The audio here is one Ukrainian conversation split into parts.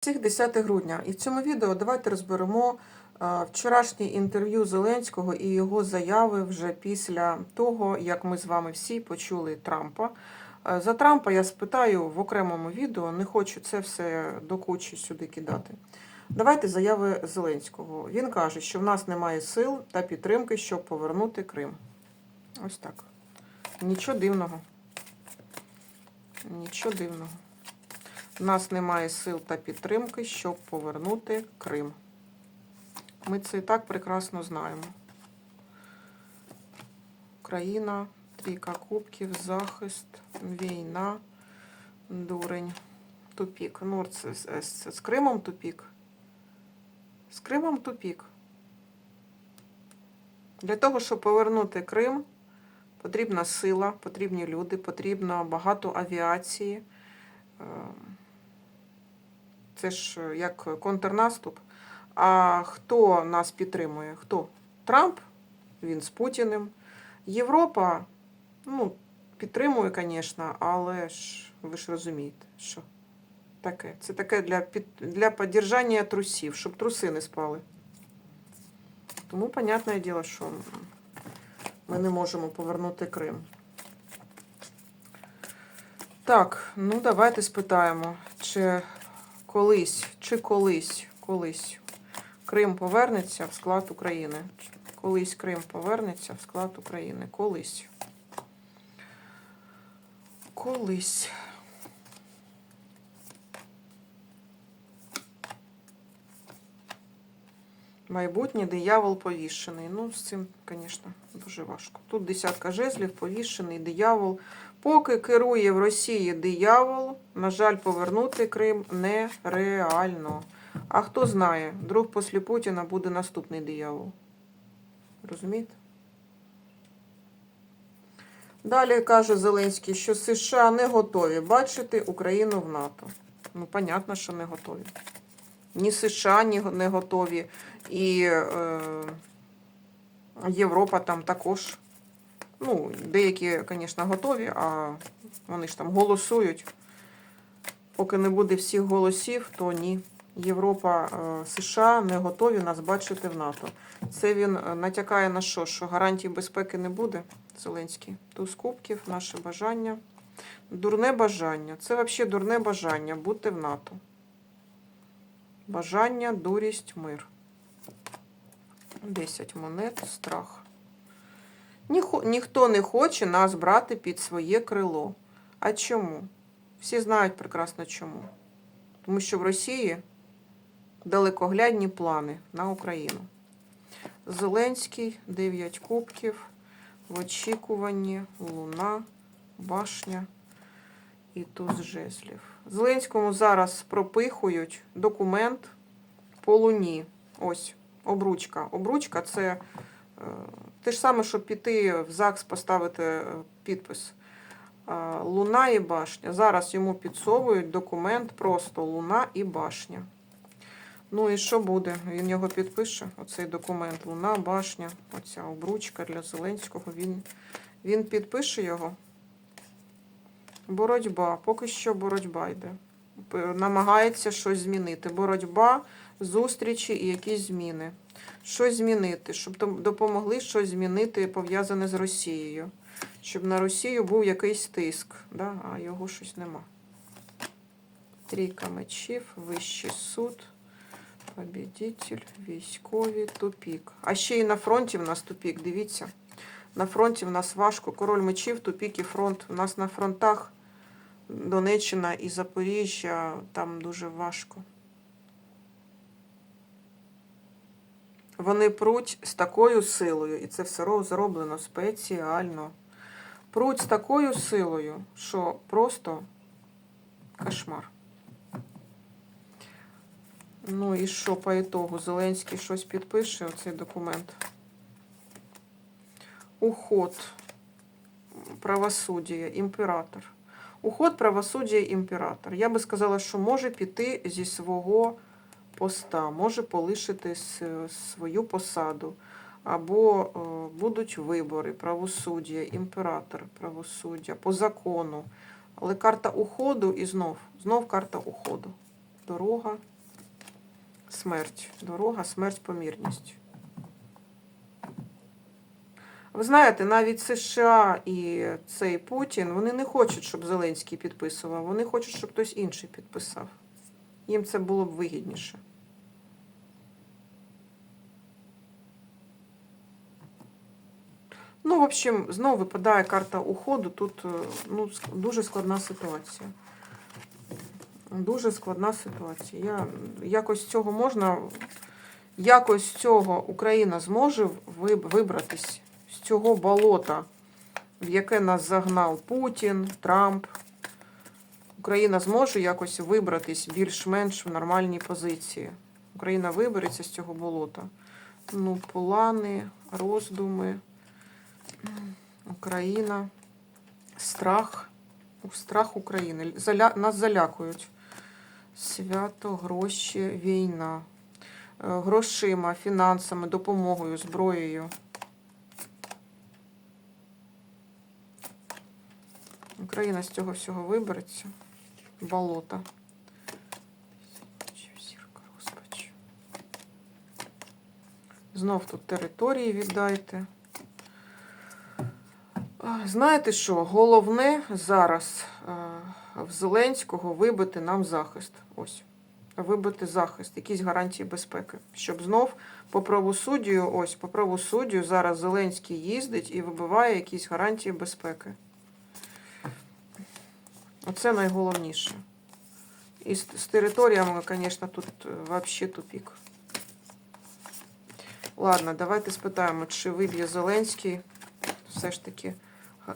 Всіх 10 грудня. І в цьому відео давайте розберемо е, вчорашнє інтерв'ю Зеленського і його заяви вже після того, як ми з вами всі почули Трампа. Е, За Трампа я спитаю в окремому відео, не хочу це все до кучі сюди кидати. Давайте заяви Зеленського. Він каже, що в нас немає сил та підтримки, щоб повернути Крим. Ось так. Нічого дивного. Нічого дивного. У нас немає сил та підтримки, щоб повернути Крим. Ми це і так прекрасно знаємо. Україна, трійка кубків, захист, війна, дурень, тупік. Ну, це, з- з, з Кримом тупік. З Кримом тупік. Для того, щоб повернути Крим, потрібна сила, потрібні люди, потрібно багато авіації. Це ж е, як контрнаступ. А хто нас підтримує? Хто? Трамп, він з Путіним. Європа, ну, підтримує, звісно, але ж ви ж розумієте, що таке. Це таке для, під, для підтримання трусів, щоб труси не спали. Тому, понятне діло, що ми не можемо повернути Крим. Так, ну давайте спитаємо, чи колись, чи колись, колись Крим повернеться в склад України. Колись Крим повернеться в склад України. Колись. Колись. Майбутній диявол повішений. Ну, з цим, звісно, дуже важко. Тут десятка жезлів, повішений диявол. Поки керує в Росії диявол, на жаль, повернути Крим нереально. А хто знає, друг після Путіна буде наступний диявол. Розумієте? Далі каже Зеленський, що США не готові бачити Україну в НАТО. Ну, понятно, що не готові. Ні США не готові, і е, Європа там також. Ну, деякі, звісно, готові, а вони ж там голосують. Поки не буде всіх голосів, то ні. Європа, е, США не готові нас бачити в НАТО. Це він е, натякає на що? Що гарантій безпеки не буде, Зеленський. Туз кубків, наше бажання. Дурне бажання. Це взагалі дурне бажання бути в НАТО. Бажання, дурість, мир. 10 монет, страх. Ніхто не хоче нас брати під своє крило. А чому? Всі знають прекрасно чому. Тому що в Росії далекоглядні плани на Україну. Зеленський, 9 кубків, в очікуванні, луна, башня і туз жезлів. Зеленському зараз пропихують документ по луні. Ось, обручка. Обручка це е, те ж саме, щоб піти в ЗАГС, поставити е, підпис. Луна і башня. Зараз йому підсовують документ просто Луна і башня. Ну і що буде? Він його підпише, оцей документ Луна, башня, оця обручка для Зеленського. Він, він підпише його. Боротьба. Поки що боротьба йде. Намагається щось змінити. Боротьба, зустрічі і якісь зміни. Щось змінити, щоб допомогли щось змінити пов'язане з Росією. Щоб на Росію був якийсь тиск, да? а його щось нема. Трійка мечів, вищий суд, побідитель, військові, тупік. А ще і на фронті в нас тупік, дивіться. На фронті в нас важко. Король мечів, тупік і фронт. У нас на фронтах Донеччина і Запоріжжя, там дуже важко. Вони пруть з такою силою, і це все ро- зроблено спеціально. Пруть з такою силою, що просто кошмар. Ну і що по ітогу? Зеленський щось підпише, оцей документ. Уход. Правосуддя, імператор. Уход, правосуддя, імператор. Я би сказала, що може піти зі свого поста, може полишити свою посаду. Або е, будуть вибори, правосуддя, імператор, правосуддя по закону. Але карта уходу і знов, знов карта уходу. Дорога, Смерть. Дорога, смерть, помірність. Ви знаєте, навіть США і цей Путін, вони не хочуть, щоб Зеленський підписував. Вони хочуть, щоб хтось інший підписав. Їм це було б вигідніше. Ну, в общем, знову випадає карта уходу. Тут е, ну, дуже складна ситуація. Дуже складна ситуація. Я, якось цього можна, якось з цього Україна зможе виб- вибратись з цього болота, в яке нас загнав Путін, Трамп. Україна зможе якось вибратись більш-менш в нормальній позиції. Україна вибереться з цього болота. Ну, плани, роздуми. Україна, страх, страх України. Заля... Нас залякують. Свято, гроші, війна. Е, Грошима, фінансами, допомогою, зброєю. Україна з цього всього вибереться. Болото. Знов тут території віддайте. Знаєте що? Головне зараз в Зеленського вибити нам захист. Ось. Вибити захист, якісь гарантії безпеки. Щоб знов по правосуддю, ось по правосуддю зараз Зеленський їздить і вибиває якісь гарантії безпеки. Оце найголовніше. І з, з територіями, звісно, тут взагалі тупік. Ладно, давайте спитаємо, чи виб'є Зеленський все ж таки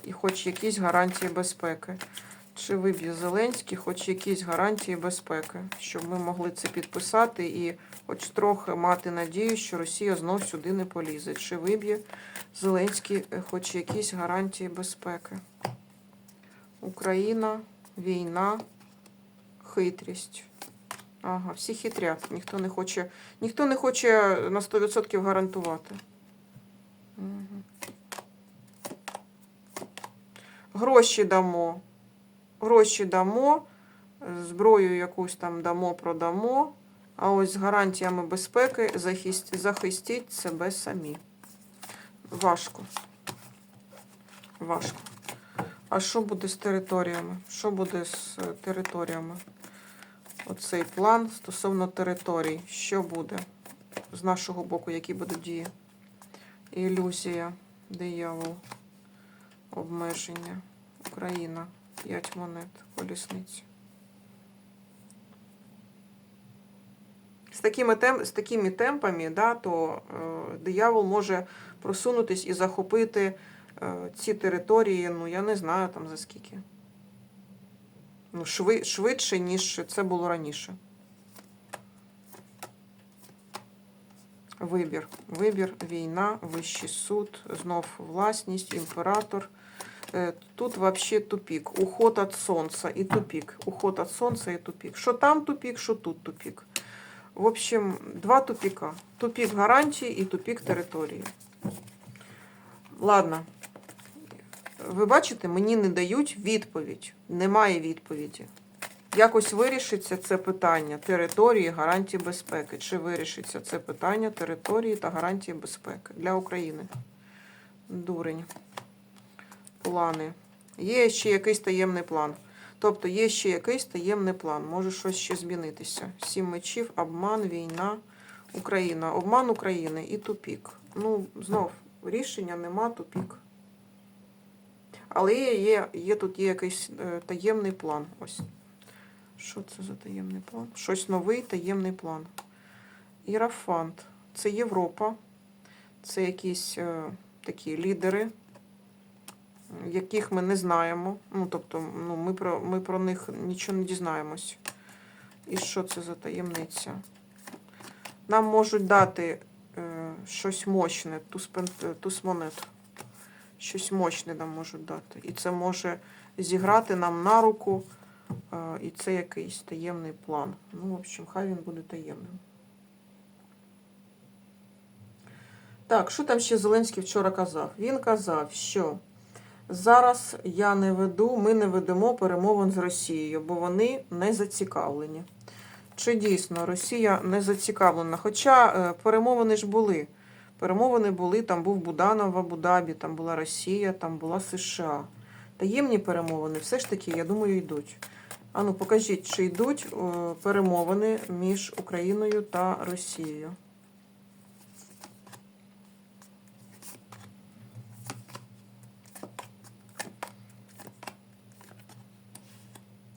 і хоч якісь гарантії безпеки. Чи виб'є Зеленський хоч якісь гарантії безпеки, щоб ми могли це підписати і хоч трохи мати надію, що Росія знов сюди не полізе. Чи виб'є Зеленський е, хоч якісь гарантії безпеки? Україна, війна, хитрість. Ага, всі хитрять. Ніхто не хоче, ніхто не хоче на 100% гарантувати. Угу. Гроші дамо. Гроші дамо, зброю якусь там дамо, продамо. А ось з гарантіями безпеки захист- захистіть себе самі. Важко. Важко. А що буде з територіями? Що буде з е, територіями? Оцей план стосовно територій. Що буде з нашого боку, які будуть дії? Ілюзія, диявол, обмеження, Україна, 5 монет, колісниці. З такими, тем, з такими темпами, да, то е, диявол може просунутись і захопити ці території, ну я не знаю там за скільки. Ну, шви, швидше, ніж це було раніше. Вибір. Вибір, війна, вищий суд, знов власність, імператор. Е, Тут вообще тупик. Уход від сонця і тупик. Уход від сонця і тупик. Що там тупик, що тут тупик. В общем, два тупика. Тупик гарантії і тупик території. Ладно. Ви бачите, мені не дають відповідь. Немає відповіді. Якось вирішиться це питання території, гарантії безпеки. Чи вирішиться це питання території та гарантії безпеки для України? Дурень. Плани. Є ще якийсь таємний план. Тобто є ще якийсь таємний план. Може щось ще змінитися. Сім мечів, обман, війна, Україна. Обман України і тупік. Ну, знов, рішення нема, тупік. Але є, є, тут є якийсь е, таємний план. Ось. Що це за таємний план? Щось новий таємний план. Ірафант. Це Європа. Це якісь е, такі лідери, яких ми не знаємо. Ну, тобто, ну, ми, про, ми про них нічого не дізнаємось. І що це за таємниця? Нам можуть дати е, щось мощне, туз, пен- туз монет. Щось мощне нам можуть дати. І це може зіграти нам на руку. е, І це якийсь таємний план. Ну, в общем, хай він буде таємним. Так, що там ще Зеленський вчора казав? Він казав, що зараз я не веду, ми не ведемо перемовин з Росією, бо вони не зацікавлені. Чи дійсно Росія не зацікавлена? Хоча е, перемовини ж були. Перемовини були, там був Буданов в Абу-Дабі, там була Росія, там була США. Таємні перемовини все ж таки, я думаю, йдуть. Ану, покажіть, чи йдуть е, перемовини між Україною та Росією.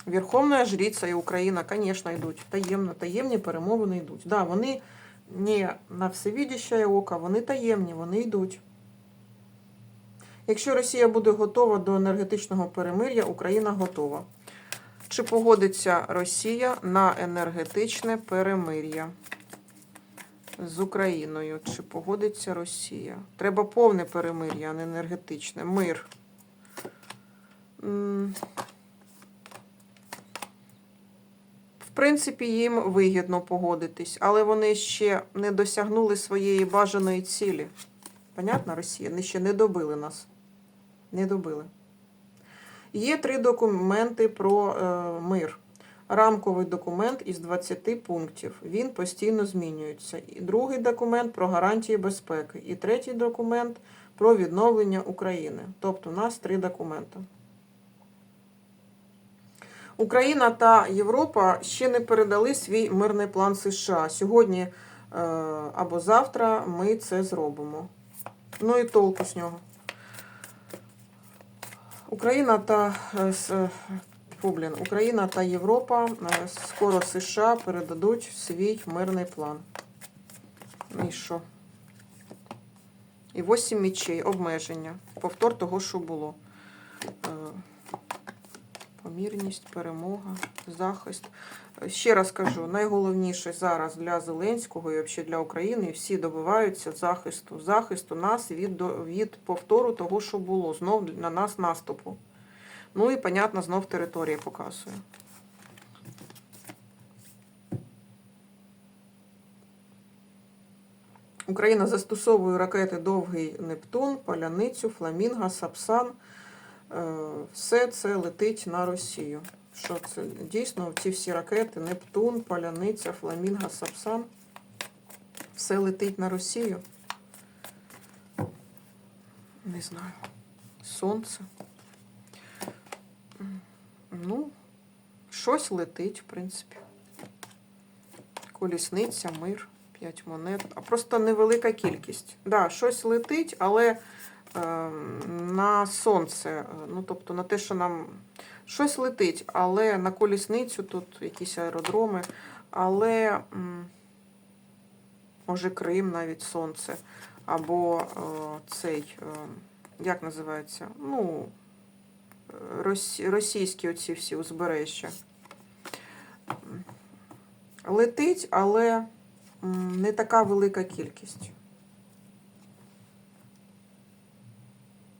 Верховна жриця і Україна, звісно, йдуть. Таємно, таємні перемовини йдуть. Да, вони не на всевидяще око, вони таємні, вони йдуть. Якщо Росія буде готова до енергетичного перемир'я, Україна готова. Чи погодиться Росія на енергетичне перемир'я з Україною? Чи погодиться Росія? Треба повне перемир'я, а не енергетичне. Мир. М, В принципі, їм вигідно погодитись, але вони ще не досягнули своєї бажаної цілі. Понятно, Росія? Вони ще не добили нас. Не добили. Є три документи про е, мир. Рамковий документ із 20 пунктів. Він постійно змінюється. І другий документ про гарантії безпеки. І третій документ про відновлення України. Тобто у нас три документи. Україна та Європа ще не передали свій мирний план США. Сьогодні е, або завтра ми це зробимо. Ну і толку з нього. Україна та е, е, фу, блін, Україна та Європа скоро США передадуть свій мирний план. І що? І 8 мічей, обмеження. Повтор того, що було. Помірність, перемога, захист. Ще раз кажу, найголовніше зараз для Зеленського і взагалі для України всі добиваються захисту. Захисту нас від, від повтору того, що було. Знов на нас наступу. Ну і, понятно, знов територія показує. Україна застосовує ракети Довгий Нептун, Паляницю, Фламінго, Сапсан. Е, Все це летить на Росію. Що це? Дійсно, ці всі ракети Нептун, Паляниця, Фламінго, Сапсан. Все летить на Росію. Не знаю. Сонце. Ну, щось летить, в принципі. Колісниця, мир, 5 монет. А просто невелика кількість. Да, щось летить, але на сонце, ну тобто на те, що нам щось летить, але на колісницю тут якісь аеродроми, але може Крим навіть сонце, або е, цей, е, як називається? Ну, російські оці всі узбережжя. Летить, але не така велика кількість.